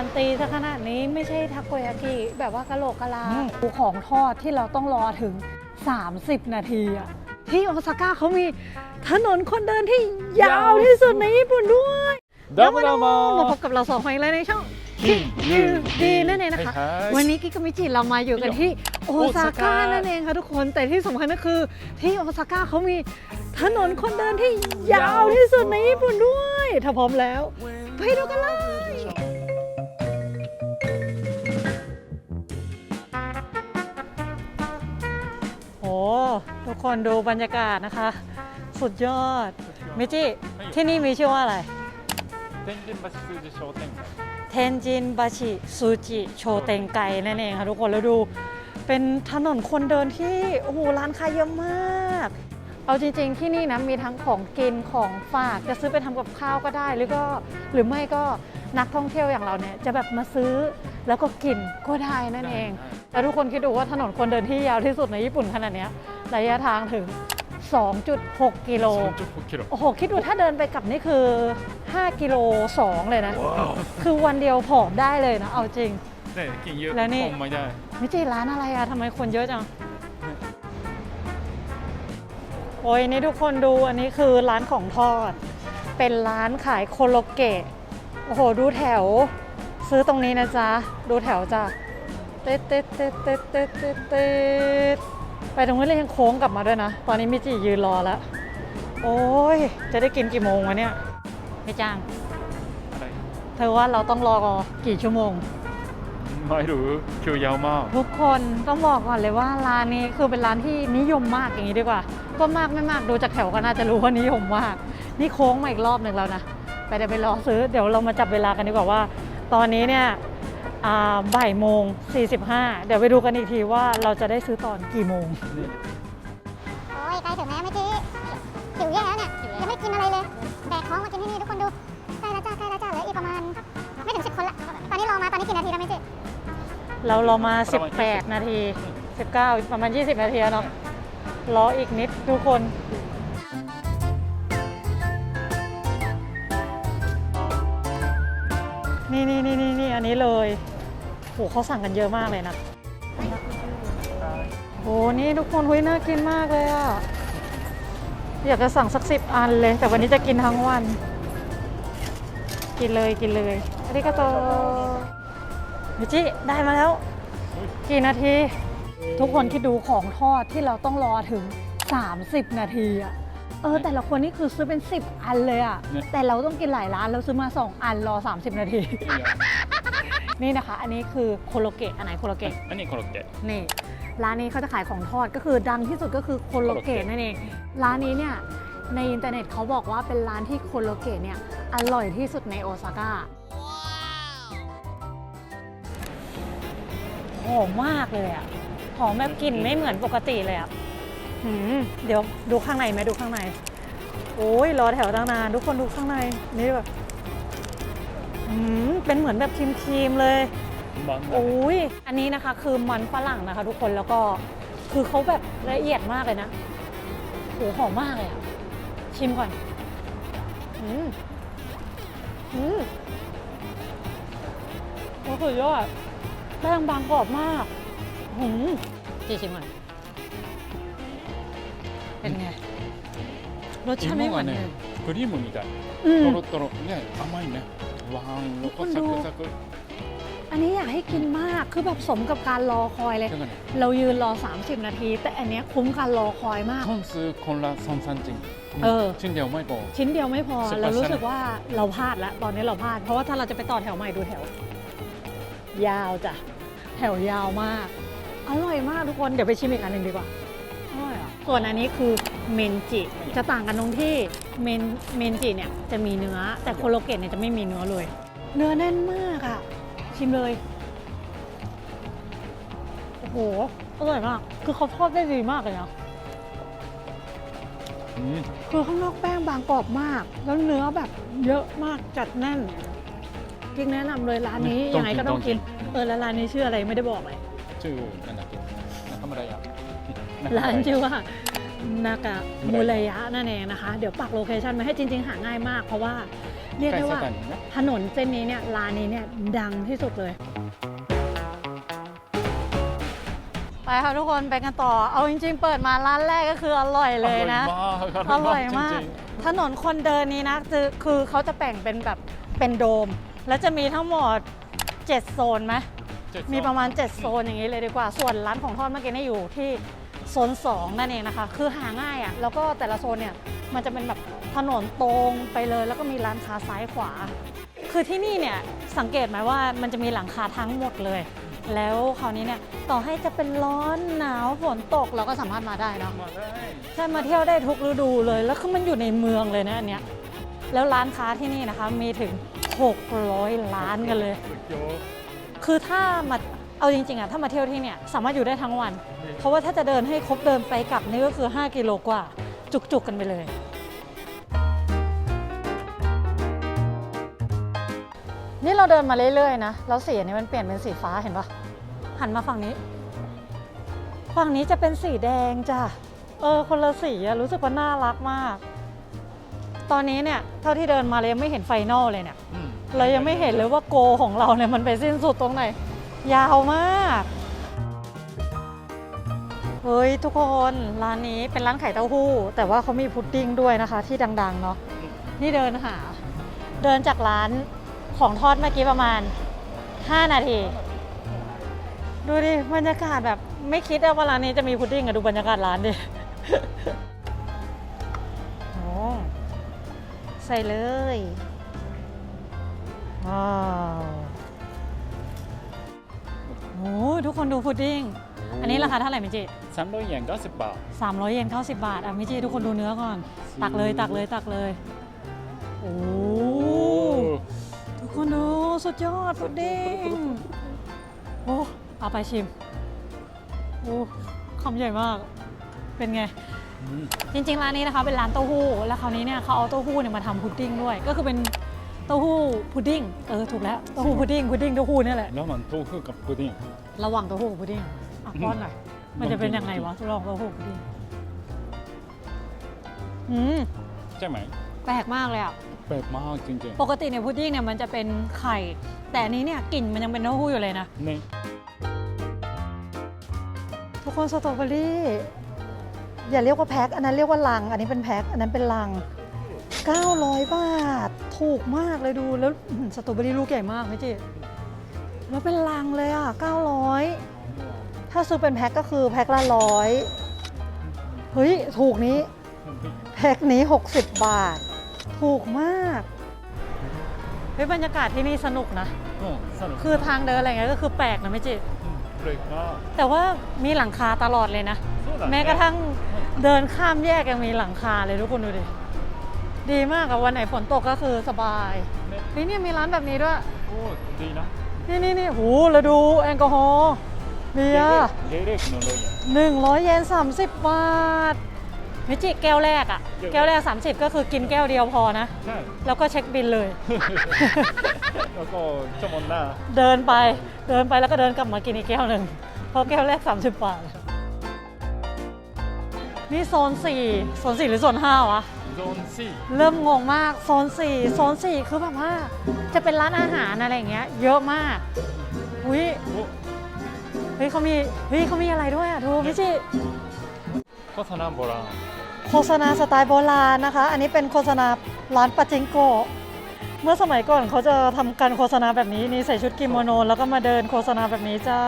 การตีซะขนาดนี้ไม่ใช่ทาโกยากิแบบว่ากะโหลกกะลาของทอดที่เราต้องรอถึง 30 นาทีอะที่โอซาก้าเขามีถนนคนเดินที่ยาวที่สุดในญี่ปุ่นด้วยแล้วมาดูมาพบกับเราสองคนเลยในช่องกิยูดีนั่นเองนะคะ วันนี้กิกมิจิเรามาอยู่กันที่โอซาก้านั่นเองค่ะทุกคนแต่ที่สำคัญก็คือ ที่โอซาก้าเขามีถนนคนเดินที่ยาวที่สุดในญี่ปุ่นด้วย ถ้าพร้อมแล้ว ไปดูกันเลย คนดูบรรยากาศนะคะ สุดยอด มิจิ ที่นี่มีชื่อว่าอะไร 天神桥数字商店街 เทนจินบาชิซูจิโชเตงไกนั่นเองค่ะทุกคนแล้วดู เป็นถนนคนเดินที่โอ้โหร้านค้าเยอะมาก เอาจริง ๆ ที่นี่นะมีทั้งของกินของฝากจะซื้อไปทำกับข้าวก็ได้ หรือก็หรือไม่ก็นักท่องเที่ยวอย่างเราเนี่ยจะแบบมาซื้อแล้วก็กินก็ได้นั่นเอง แต่ทุกคนคิดดูว่าถนนคนเดินที่ยาวที่สุดในญี่ปุ่นขนาดเนี้ย ระยะทางถึง 2.6 กิโล2.6กิโลโอ้โห คิดดูถ้าเดินไปกลับนี่คือ 5 กิโล 2 เลยนะ คือวันเดียวผอมได้เลยนะ เอาจริง ได้กินเยอะแล้วนี่คไม่ได้ม่ใช่ร้านอะไรอะทำไมคนเยอะจัง โอ้ยนี่ทุกคนดูอันนี้คือร้านของทอด เป็นร้านขายโคโลเกะ โอ้โห ดูแถว ซื้อตรงนี้นะจ๊ะ ดูแถวจ้ะเต๊เต๊ดเต๊ดเต๊ดเต๊ดเต๊ดเต๊ด ไปตรงนี้เลยยังโค้งกลับมาด้วยนะ ตอนนี้มิจิยืนรอแล้ว โอ้ย จะได้กินกี่โมงวะเนี่ยไม่จ้าง อะไรเธอว่าเราต้องรอกี่ชั่วโมง ไม่รู้คิวยาวมาก ทุกคนต้องบอกก่อนเลยว่าร้านนี้คือเป็นร้านที่นิยมมากอย่างนี้ดีกว่า ก็มากไม่มากดูจากแถวก็น่าจะรู้ว่านิยมมาก นี่โค้งมาอีกรอบหนึ่งแล้วนะ ไปเดี๋ยวไปรอซื้อ เดี๋ยวเรามาจับเวลากันดีกว่าว่า ตอนนี้เนี่ยอ่า บ่ายโมง 45 เดี๋ยวไปดูกันอีกทีว่าเราจะได้ซื้อตอนกี่โมง โอ้ยใกล้ถึงแล้วเมื่อกี้หิวแย่แล้วเนี่ย ยังไม่ได้กินอะไรเลย แบกของมากินที่นี่ทุกคนดู ใกล้แล้วจ้าใกล้แล้วจ้าเหลืออีกประมาณ ไม่ถึงสิบคนละ ตอนนี้รอมาตอนนี้กี่นาทีแล้วเมื่อกี้เรารอมา 18 นาที 19 ประมาณ 20 นาทีแล้วเนาะ รออีกนิดทุกคนนี่นี่นี่นี่นี่อันนี้เลย โหเขาสั่งกันเยอะมากเลยนะ โห นี่ทุกคนหุยน่ากินมากเลยอะอยากจะสั่งสักสิบอันเลย แต่วันนี้จะกินทั้งวัน กินเลยกินเลยอาริกาโตมิจิได้มาแล้ว กี่นาที ทุกคนคิดดูของทอดที่เราต้องรอถึง 30 นาทีอะเออ แต่ละคนนี่คือซื้อเป็น 10 อันเลยอะเนี่ย แต่เราต้องกินหลายร้านเราซื้อมา 2 อันรอ 30 นาที นี่นะคะ อันนี้คือโคโลเกะอันไหนโคโลเกะอันนี้โคโลเกะนี่ร้านนี้เขาจะขายของทอดก็คือดังที่สุดก็คือโคโลเกะนั่นเองร้านนี้เนี่ยในอินเทอร์เน็ตเขาบอกว่าเป็นร้านที่โคโลเกะเนี่ยอร่อยที่สุดในโอซาก้าหอมมากเลยอะหอมแบบกลิ่นไม่เหมือนปกติเลยอะเดี๋ยวดูข้างในไหมดูข้างใน โอ้ยรอแถวตั้งนานทุกคนดูข้างในนี่แบบ เป็นเหมือนแบบครีมๆเลย マンダ โอ้ย อันนี้นะคะคือมันฝรั่งนะคะ ทุกคนแล้วก็คือเขาแบบละเอียดมากเลยนะโหหอมมากเลยอะชิมก่อน อืมอืมโอ้สุดยอดแป้งบางกรอบมากหืมจีชิมก่อน เป็นไง รสชาติไม่เหมือน 芋が เดิ ね ม クリームみたい อืม トロトロね甘いね ว้าวแล้วก็อันนี้อยากให้กินมากคือแบบสมกับการรอคอยเลย เดี๋ยวก่อนรายืนรอ 30 นาที แต่อันนี้คุ้มการรอคอยมาก ต้องซื้อคนละสองสานจริงเออ ชิ้นเดียวไม่พอ ชิ้นเดียวไม่พอ 10%เรารู้สึกว่าเราพลาดละตอนนี้เราพลาด เพราะว่าถ้าเราจะไปต่อแถวใหม่ดูแถว ยาวจ้ะ แถวยาวมาก อร่อยมากทุกคน เดี๋ยวไปชิมอีกอันหนึ่งดีกว่า ส่วนอันนี้คือเมนจิจะต่างกันตรงที่เมนเมนจิเนี่ยจะมีเนื้อ แต่โคโลเกตเนี่ยจะไม่มีเนื้อเลย เนื้อแน่นมากอะชิมเลยโอ้โหอร่อยมาก คือเขาทอดได้ดีมากเลยนะคือข้างนอกแป้งบางกรอบมาก แล้วเนื้อแบบเยอะมากจัดแน่นจริงแนะนำเลยร้านนี้ยังไงก็ต้องกิน เออแล้วร้านนี้ชื่ออะไรไม่ได้บอกเลยชื่อนั่นะ ร้านชื่อว่านากะมูระยะนั่นเองนะคะ เดี๋ยวปักโลเคชันมาให้จริง ๆ หาง่ายมาก เพราะว่าเรียกใกล้ได้สว่าถานีนะถนนเส้นนี้เนี่ยร้านนี้เนี่ยดังที่สุดเลย ไปค่ะทุกคนไปกันต่อ เอาจริง ๆ เปิดมาร้านแรกก็คืออร่อยเลยนะ อร่อยมากจริงถนนคนเดินนี้นะคือคือเขาจะแบ่งเป็นแบบเป็นโดม แล้วจะมีทั้งหมด 7 โซนไหมๆเจ็ดมีประมาณสอง7โซนอย่างนี้เลยดีกว่า ส่วนร้านของทอดเมื่อกี้เนี่ยอยู่ที่ โซน 2 นั่นเองนะคะ คือหาง่ายอะ่ะแล้วก็แต่ละโซนเนี่ยมันจะเป็นแบบถนนตรงไปเลย แล้วก็มีร้านค้าซ้ายขวา คือที่นี่เนี่ยสังเกตไหมว่ามันจะมีหลังคาทั้งหมดเลย แล้วคราวนี้เนี่ยต่อให้จะเป็นร้อนหนาวฝนตกเราก็สามารถมาได้เนาะมาได้ใช่มาเที่ยวได้ทุกฤดูเลย แล้วคือมันอยู่ในเมืองเลยนะอันเนี้ยแล้วร้านค้าที่นี่นะคะมีถึง 600 ล้านกันเลยสุดยอดคือถ้ามา เอาจริงๆอะถ้ามาเที่ยวที่เนี่ยสามารถอยู่ได้ทั้งวัน เพราะว่าถ้าจะเดินให้ครบเดินไปกลับนี่ก็คือ 5 กิโลกว่า จุกๆกันไปเลย นี่เราเดินมาเรื่อยๆนะ แล้วสีอันนี้มันเปลี่ยนเป็นสีฟ้าเห็นปะหันมาฝั่งนี้ ฝั่งนี้จะเป็นสีแดงจ้ะ เออ คนละสีอะรู้สึกว่าน่ารักมาก ตอนนี้เนี่ย เท่าที่เดินมาเลยยังไม่เห็นไฟนอลเลยเนี่ย อืมเรายังไม่เห็นเลยว่าโกของเราเนี่ยมันไปสิ้นสุดตรงไหน ยาวมาก เฮ้ยทุกคนร้านนี้เป็นร้านไข่เต้าหู้ แต่ว่าเขามีพุดดิ้งด้วยนะคะ ที่ดังๆเนาะนี่เดินหา เดินจากร้านของทอดเมื่อกี้ประมาณ 5 นาที ดูดิบรรยากาศแบบไม่คิดว่าร้านนี้จะมีพุดดิ้งอะดูบรรยากาศร้านดิโอ้ใส่เลยว้าว โอ้ทุกคนดูพุดดิ้ง อันนี้ราคาเท่าไหร่มิจิสามร้อยเยนเก้าสิบบาท300เยน90บาท อะมิจิทุกคนดูเนื้อก่อน ตักเลยตักเลยตักเลย โอ้ทุกคนดูสุดยอดพุดดิ้ง โอ้เอาไปชิม โอ้คำใหญ่มาก เป็นไงอืมจริงๆ ร้านนี้นะคะเป็นร้านเต้าหู้ แล้วคราวนี้เนี่ยเขาเอาเต้าหู้เนี่ยมาทำพุดดิ้งด้วย ก็คือเป็นเต้าหู้พุดดิ้งเออถูกแล้วเต้าหู้พุดดิ้งพุดดิ้งเต้าหู้เนี่ยแหละแล้วมันโต้หู้กับพุดดิ้งระหว่างเต้าหู้กับพุดดิ้งอะป้อนหน่อยมันจะเป็นยังไงวะลองเต้าหู้กับพุดดิ้งอืมใช่ไหมแปลกมากเลยอะแปลกมากจริงปกติเนี่ยพุดดิ้งเนี่ยมันจะเป็นไข่ แต่อันนี้เนี่ยกลิ่นมันยังเป็นเต้าหู้อยู่เลยนะๆนี่ทุกคนสตรอเบอรี่อย่าเรียกว่าแพ็คอันนั้นเรียกว่าลัง อันนี้เป็นแพ็คอันนั้นเป็นลัง900 บาท ถูกมากเลยดูแล้วสตรอเบอรี่ลูกใหญ่มากพี่จีแล้วเป็นลังเลยอะ 900 ถ้าซื้อเป็นแพ็คก็คือแพ็คละร้อยเฮ้ย ถูกนี้ แพ็คนี้ 60 บาท ถูกมากเฮ้ยบรรยากาศที่นี่สนุกนะ สนุกคือทางเดินอะไรเงี้ยก็คือแปลกนะไม่จีแปลกมากแต่ว่ามีหลังคาตลอดเลยนะ แม้กระทั่งเดินข้ามแยกยังมีหลังคาเลยทุกคนดูดิ ดีมากอะวันไหนฝนตกก็คือสบายねเฮ้ยเนี่ยมีร้านแบบนี้ด้วย โอ้ดีนะนี่นี่นี่หูแล้วดูแอลกอฮอล์เบียร์เล็กๆน้อยหนึ่งร้อยเยนสามสิบบาทมิจิแก้วแรกอะแก้วแรก 30 ก็คือกินแก้วเดียวพอนะๆใช่แล้วก็เช็คบินเลย แล้วก็ชั่วโมงหน้า เดินไปเดินไปแล้วก็เดินกลับมากินอีกแก้วหนึ่งเพราะแก้วแรก 30 บาท นี่โซน 4 โซน 4 หรือโซน 5 วะโซนสี่เริ่มงงมากโซน4โซน4คือแบบว่าจะเป็นร้านอาหารอะไรอย่างเงี้ย เยอะมากหุยโอ้เฮ้ยเขามีเฮ้ยเขามีอะไรด้วยอะทูพี่จิโฆษณาโบราณโฆษณาสไตล์โบราณนะคะ อันนี้เป็นโฆษณาร้านปาจิงโกะเมื่อสมัยก่อนเขาจะทำการโฆษณาแบบนี้นี่ใส่ชุดกิโมโน แล้วก็มาเดินโฆษณาแบบนี้จ้า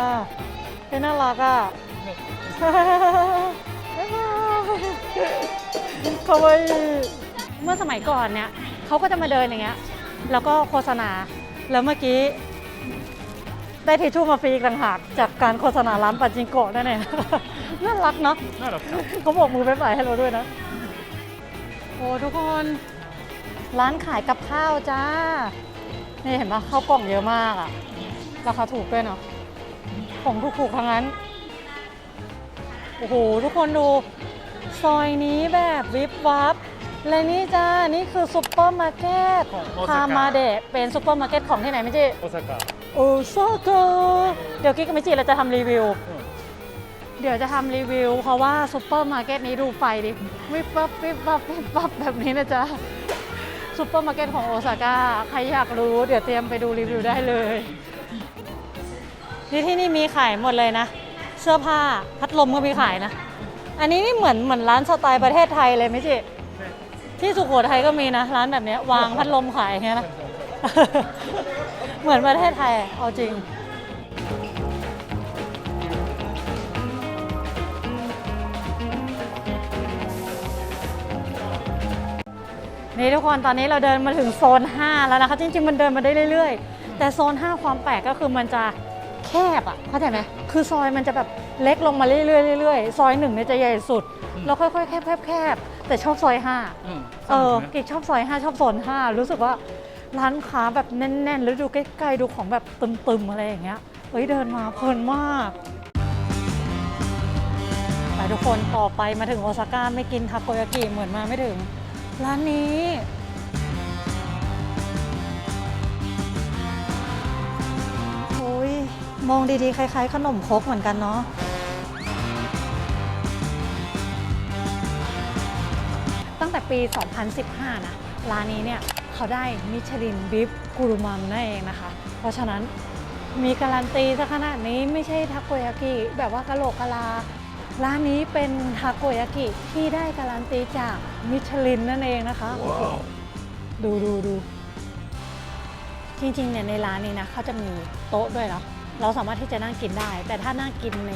เฮ้ยน่ารักอะ เขาไว้เมื่อสมัยก่อนเนี่ยเขาก็จะมาเดินอย่างเงี้ย แล้วก็โฆษณา แล้วเมื่อกี้ ได้ทิชชู่มาฟรีกต่างหากจากการโฆษณาร้านปัจจิงโกะนั่นเอง น่ารักเนาะน่ารักจังเขาบอกมือไปฝ่ายให้เราด้วยนะ โอ้ทุกคน ร้านขายกับข้าวจ้า นี่เห็นปะข้าวกล่องเยอะมากอะราคาถูกด้วยเนาะ ของถูกๆทั้งนั้น โอ้โห ทุกคนดู ซอยนี้แบบวิบวับ และนี่จ้า นี่คือซุปเปอร์มาร์เก็ตของโอพาซาก้ามาเดะเป็นซุปเปอร์มาร์เก็ตของที่ไหนไม่ใช่โอซาก้าโอซาก้าเดี๋ยวกิ๊กกับมิจิเราจะทำรีวิว อืมเดี๋ยวจะทำรีวิว เพราะว่าซุปเปอร์มาร์เก็ตนี้ดูไฟดิวิบวับวิบวับวิบวับแบบนี้นะจ๊ะซูเปอร์มาร์เก็ตของโอซาก้าใครอยากรู้ เดี๋ยวเตรียมไปดูรีวิวได้เลยนี่ที่นี่มีขายหมดเลยนะ เสื้อผ้าพัดลมก็มีขายนะ อันนี้นี่เหมือนเหมือนร้านสไตล์ประเทศไทยเลยไหมจิที่สุโขทัยก็มีนะ ร้านแบบเนี้ยวางพัดลมขายอย่างเงี้ยนะ เหมือนประเทศไทยเอาจริง นี่ทุกคนตอนนี้เราเดินมาถึงโซน 5 แล้วนะคะ จริง ๆ มันเดินมาได้เรื่อย ๆ แต่โซน 5 ความแปลกก็คือมันจะแคบอะเข้าใจไหมคือซอยมันจะแบบ เล็กลงมาเรื่อยๆเรื่อยๆซอยหนึ่งเนี่ยจะใหญ่สุด แล้วค่อยๆแคบๆแคบๆแต่ชอบซอย5อืมเออสนุกนะกิ๊กชอบซอย5ชอบโซน5รู้สึกว่าร้านค้าแบบแน่นๆ แล้วดูใกล้ๆดูของแบบตึมๆอะไรอย่างเงี้ยเฮ้ยเดินมาเพลินมากไปทุกคนต่อไปมาถึงโอซาก้าไม่กินทาโกยากิเหมือนมาไม่ถึง ร้านนี้โอ้ยมองดีๆ คล้ายๆ ขนมครกเหมือนกันเนาะ งแต่ปี 2015 นะ ร้านนี้เนี่ยเขาได้มิชลินบิฟกูรุมัมนั่นเองนะคะ เพราะฉะนั้นมีการันตีซะขนาดนี้ไม่ใช่ทาโกยากิแบบว่ากะโหลกกะลา ร้านนี้เป็นทาโกยากิที่ได้การันตีจากมิชลินนั่นเองนะคะดูดูดูจริงๆเนี่ยในร้านนี้นะเขาจะมีโต๊ะด้วยเนาะเราสามารถที่จะนั่งกินได้ แต่ถ้านั่งกินใน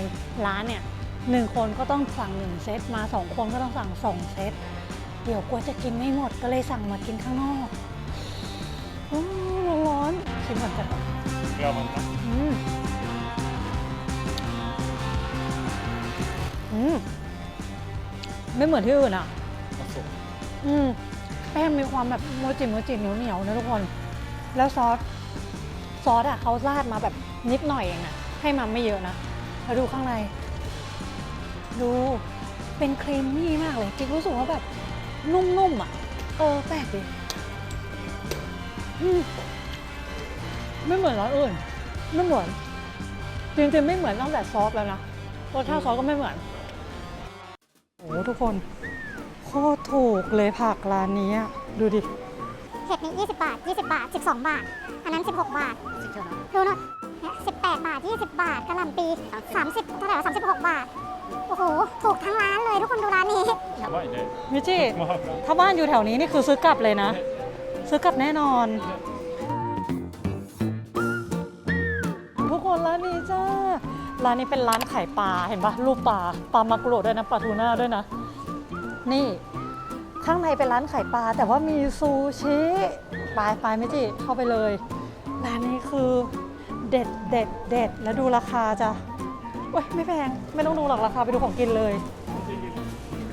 ร้านเนี่ยหนึ่งคนก็ต้องสั่งหนึ่งเซตมาสองคนก็ต้องสั่งสองเซต เดี๋ยวกลัวจะกินไม่หมดก็เลยสั่งมากินข้างนอกโอ้ร้อนๆชิมก่อนกันเรามันนะอืมอืมไม่เหมือนที่อื่นอะผสมอืมแป้งมีความแบบโมจิโมจิเหนียวเหนียวๆนะทุกคน แล้วซอส ซอสอะเขาราดมาแบบนิดหน่อยเองนะให้มันไม่เยอะนะแล้วดูข้างใน ดูเป็นครีมมี่มากเลยกิ๊กรู้สึกว่าแบบ นุ่มๆอะ เออแปลกดิอืมไม่เหมือนร้านอื่น ไม่เหมือน จริงๆไม่เหมือนตั้งแต่ซอสแล้วนะรสชาติซอสก็ไม่เหมือน โอ้ทุกคนโคตรถูกเลยผักร้านนี้อะดูดิ เห็ดนี้ 20 บาท 20 บาท 12 บาท อันนั้น 16 บาทดูนู่นเนี่ย18 บาท 20 บาทกะหล่ำปี 30เท่าไหร่วะ36 บาท โอ้โห ถูกทั้งร้านเลยทุกคนดูร้านนี้ไม่เลยมิจิมากถ้าบ้านอยู่แถวนี้นี่คือซื้อกลับเลยนะ ซื้อกลับแน่นอน ทุกคนร้านนี้จ้า ร้านนี้เป็นร้านขายปลาเห็นปะรูปปลาปลามากุโระด้วยนะปลาทูน่าด้วยนะ นี่ ข้างในเป็นร้านขายปลา แต่ว่ามีซูชิไปไปมิจิเข้าไปเลย ร้านนี้คือเด็ดเด็ดเด็ดแล้วดูราคาจ้ะ เว้ยไม่แพง ไม่ต้องดูหรอกราคาไปดูของกินเลย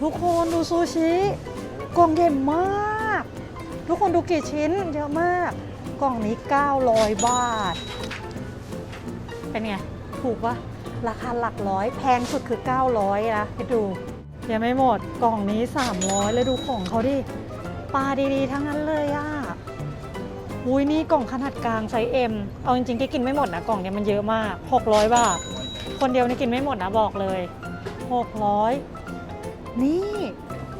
ทุกคนดูซูชิ กล่องใหญ่มาก ทุกคนดูกี่ชิ้นเยอะมาก กล่องนี้ 900 บาท เป็นไง ถูกปะราคาหลักร้อย แพงสุดคือ 900นะให้ดูยังไม่หมดกล่องนี้ 300 แล้วดูของเขาดิปลาดีๆ ทั้งนั้นเลยอะอุ้ยนี่กล่องขนาดกลางไซส์ M เอาจริงๆที่กินไม่หมดนะกล่องเนี้ยมันเยอะมาก 600 บาท คนเดียวนี่กินไม่หมดนะบอกเลย 600 นี่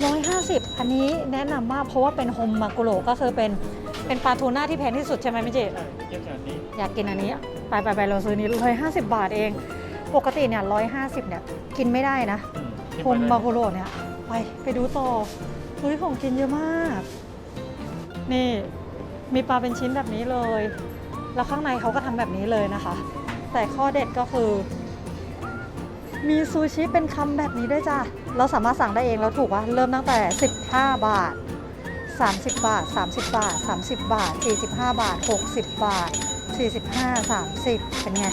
150 อันนี้แนะนำมากเพราะว่าเป็นโฮมมากุโรก็คือเป็นเป็นปลาทูน่าที่แพงที่สุดใช่ไหมมิจิเยอะขนาดนี้อยากกินอันนี้ ไปไปไปเราซื้อนี้ร้อยห้าสิบบาทเอง ปกติเนี่ยร้อยห้าสิบเนี่ยกินไม่ได้นะอืมที่โฮมมากุโรเนี่ยไปไปดูต่อเฮ้ยของกินเยอะมาก นี่มีปลาเป็นชิ้นแบบนี้เลย แล้วข้างในเขาก็ทำแบบนี้เลยนะคะ แต่ข้อเด็ดก็คือ มีซูชิเป็นคำแบบนี้ด้วยจ้ะ เราสามารถสั่งได้เองแล้วถูกปะเริ่มตั้งแต่ 15 บาท 30 บาท 30 บาท 30 บาท 45 บาท 60 บาท 45 30 เป็นไง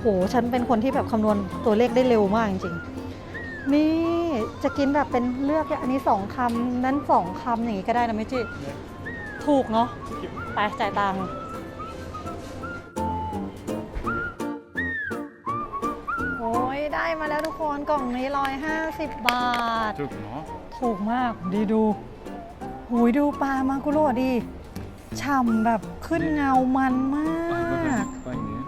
โห ฉันเป็นคนที่แบบคำนวณตัวเลขได้เร็วมากจริงๆ นี่จะกินแบบเป็นเลือกอันนี้ 2คำนั้น 2คำอย่างนี้ก็ได้นะไมิจิ ถูกเนาะ ไปจ่ายตังค์ นกล่องนี้ 150 บาท ถูกเนาะถูกมากดีดูหูยดูปลามากุโรดิฉ่ำแบบขึ้นเงามันมากไปเนี้ย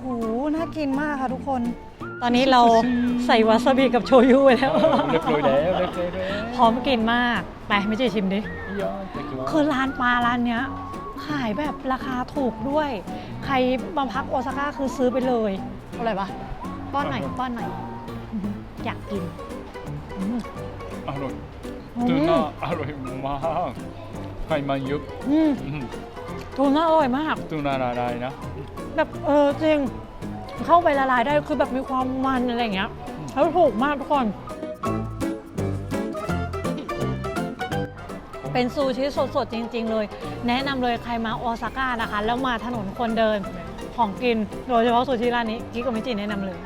โหน่ากินมากค่ะทุกคน ตอนนี้เราใส่วาซาบิกับโชยุไปแล้วเรียบร้อยแล้วเรียบร้อยแล้วพร้อมกินมากไปไม่จีชิมดิยอดแต่ว่าคือร้านปลาร้านเนี้ยขายแบบราคาถูกด้วย ใครมาพักโอซาก้าคือซื้อไปเลยอร่อยปะป้อนหน่อยป้อนหน่อย อื้อหืออยากกินอืมอร่อยอืมทูน่าอร่อยมากไขมันเยอะอืมอืมทูน่าอร่อยมาก ทูน่าละลายนะ แบบเออจริง เข้าไปละลายได้คือแบบมีความมันอะไรอย่างเงี้ยแล้วถูกมากทุกคน เป็นซูชิสดๆ จริง ๆ เลย แนะนำเลยใครมาโอซาก้านะคะ แล้วมาถนนคนเดินของกิน โดยเฉพาะซูชิร้านนี้กิ๊กกับมิจิแนะนำเลย